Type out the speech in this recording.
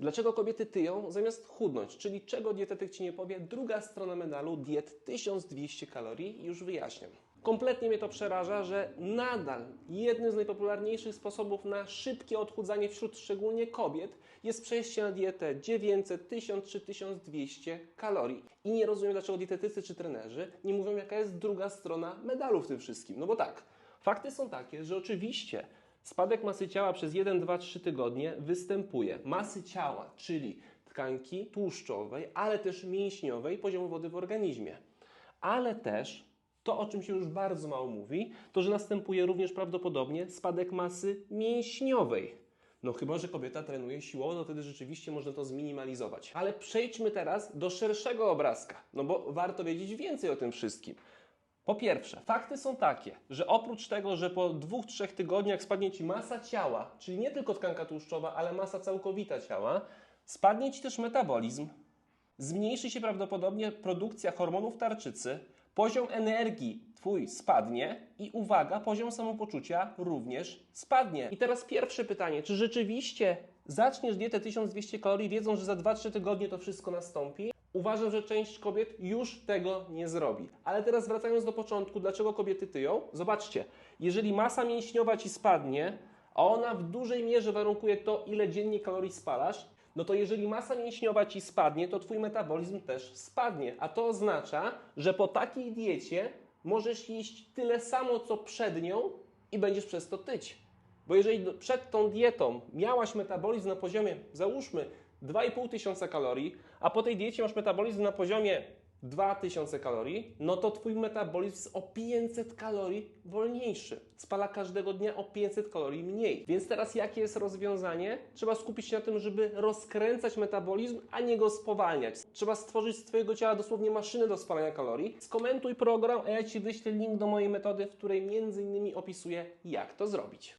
Dlaczego kobiety tyją zamiast chudnąć? Czyli czego dietetyk Ci nie powie? Druga strona medalu diet 1200 kalorii już wyjaśniam. Kompletnie mnie to przeraża, że nadal jednym z najpopularniejszych sposobów na szybkie odchudzanie wśród szczególnie kobiet jest przejście na dietę 900, 1000 czy 1200 kalorii. I nie rozumiem, dlaczego dietetycy czy trenerzy nie mówią, jaka jest druga strona medalu w tym wszystkim. No bo tak, fakty są takie, że oczywiście spadek masy ciała przez 1, 2, 3 tygodnie występuje. Masy ciała, czyli tkanki tłuszczowej, ale też mięśniowej poziomu wody w organizmie. Ale też to, o czym się już bardzo mało mówi, to, że następuje również prawdopodobnie spadek masy mięśniowej. No chyba, że kobieta trenuje siłowo, to wtedy rzeczywiście można to zminimalizować. Ale przejdźmy teraz do szerszego obrazka, no bo warto wiedzieć więcej o tym wszystkim. Po pierwsze, fakty są takie, że oprócz tego, że po dwóch, trzech tygodniach spadnie Ci masa ciała, czyli nie tylko tkanka tłuszczowa, ale masa całkowita ciała, spadnie Ci też metabolizm, zmniejszy się prawdopodobnie produkcja hormonów tarczycy, poziom energii Twój spadnie i uwaga, poziom samopoczucia również spadnie. I teraz pierwsze pytanie, czy rzeczywiście zaczniesz dietę 1200 kalorii wiedząc, że za 2-3 tygodnie to wszystko nastąpi? Uważam, że część kobiet już tego nie zrobi. Ale teraz wracając do początku, dlaczego kobiety tyją? Zobaczcie, jeżeli masa mięśniowa Ci spadnie, a ona w dużej mierze warunkuje to, ile dziennie kalorii spalasz, no to jeżeli masa mięśniowa Ci spadnie, to Twój metabolizm też spadnie. A to oznacza, że po takiej diecie możesz jeść tyle samo, co przed nią i będziesz przez to tyć. Bo jeżeli przed tą dietą miałaś metabolizm na poziomie, załóżmy, 2,5 tysiąca kalorii, a po tej diecie masz metabolizm na poziomie 2000 kalorii, no to Twój metabolizm jest o 500 kalorii wolniejszy. Spala każdego dnia o 500 kalorii mniej. Więc teraz jakie jest rozwiązanie? Trzeba skupić się na tym, żeby rozkręcać metabolizm, a nie go spowalniać. Trzeba stworzyć z Twojego ciała dosłownie maszynę do spalania kalorii. Skomentuj program, a ja Ci wyślę link do mojej metody, w której między innymi opisuję, jak to zrobić.